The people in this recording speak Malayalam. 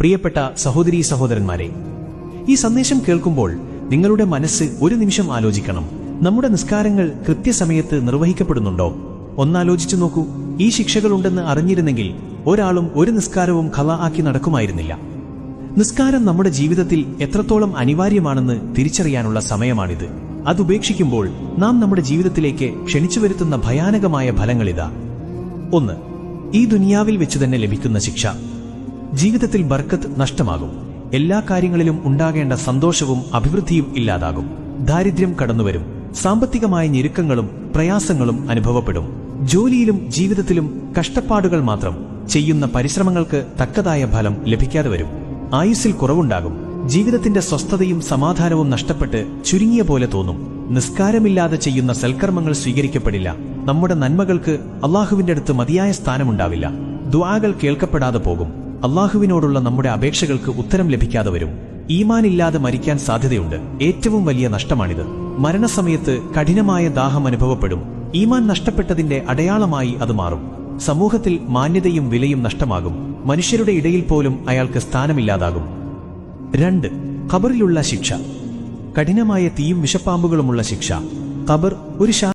പ്രിയപ്പെട്ട സഹോദരീ സഹോദരന്മാരെ ഈ സന്ദേശം കേൾക്കുമ്പോൾ നിങ്ങളുടെ മനസ്സ് ഒരു നിമിഷം ആലോചിക്കണം. നമ്മുടെ നിസ്കാരങ്ങൾ കൃത്യസമയത്ത് നിർവഹിക്കപ്പെടുന്നുണ്ടോ? ഒന്നാലോചിച്ചു നോക്കൂ. ഈ ശിക്ഷകളുണ്ടെന്ന് അറിഞ്ഞിരുന്നെങ്കിൽ ഒരാളും ഒരു നിസ്കാരവും ഖല ആക്കി നടക്കുമായിരുന്നില്ല. നിസ്കാരം നമ്മുടെ ജീവിതത്തിൽ എത്രത്തോളം അനിവാര്യമാണെന്ന് തിരിച്ചറിയാനുള്ള സമയമാണിത്. അതുപേക്ഷിക്കുമ്പോൾ നാം നമ്മുടെ ജീവിതത്തിലേക്ക് ക്ഷണിച്ചു വരുത്തുന്ന ഭയാനകമായ ഫലങ്ങളിതാ. ഒന്ന് ഈ ദുനിയാവിൽ വെച്ചു തന്നെ ലഭിക്കുന്ന ശിക്ഷ. ജീവിതത്തിൽ ബർക്കത്ത് നഷ്ടമാകും. എല്ലാ കാര്യങ്ങളിലും ഉണ്ടാകേണ്ട സന്തോഷവും അഭിവൃദ്ധിയും ഇല്ലാതാകും. ദാരിദ്ര്യം കടന്നുവരും. സാമ്പത്തികമായ ഞെരുക്കങ്ങളും പ്രയാസങ്ങളും അനുഭവപ്പെടും. ജോലിയിലും ജീവിതത്തിലും കഷ്ടപ്പാടുകൾ മാത്രം ചെയ്യുന്ന പരിശ്രമങ്ങൾക്ക് തക്കതായ ഫലം ലഭിക്കാതെ വരും. ആയുസ്സിൽ കുറവുണ്ടാകും. ജീവിതത്തിന്റെ സ്വസ്ഥതയും സമാധാനവും നഷ്ടപ്പെട്ട് ചുരുങ്ങിയ പോലെ തോന്നും. നിസ്കാരമില്ലാതെ ചെയ്യുന്ന സൽക്കർമ്മങ്ങൾ സ്വീകരിക്കപ്പെടില്ല. നമ്മുടെ നന്മകൾക്ക് അള്ളാഹുവിന്റെ അടുത്ത് മതിയായ സ്ഥാനമുണ്ടാവില്ല. ദ്വാകൾ കേൾക്കപ്പെടാതെ പോകും. അള്ളാഹുവിനോടുള്ള നമ്മുടെ അപേക്ഷകൾക്ക് ഉത്തരം ലഭിക്കാതെ വരും. ഈമാനില്ലാതെ മരിക്കാൻ സാധ്യതയുണ്ട്. ഏറ്റവും വലിയ നഷ്ടമാണിത്. മരണസമയത്ത് കഠിനമായ ദാഹം അനുഭവപ്പെടും. ഈമാൻ നഷ്ടപ്പെട്ടതിന്റെ അടയാളമായി അത് മാറും. സമൂഹത്തിൽ മാന്യതയും വിലയും നഷ്ടമാകും. മനുഷ്യരുടെ ഇടയിൽ പോലും അയാൾക്ക് സ്ഥാനമില്ലാതാകും. രണ്ട് ഖബറിലുള്ള ശിക്ഷ. കഠിനമായ തീയും വിഷപ്പാമ്പുകളുമുള്ള ശിക്ഷ. ഖബർ ഒരു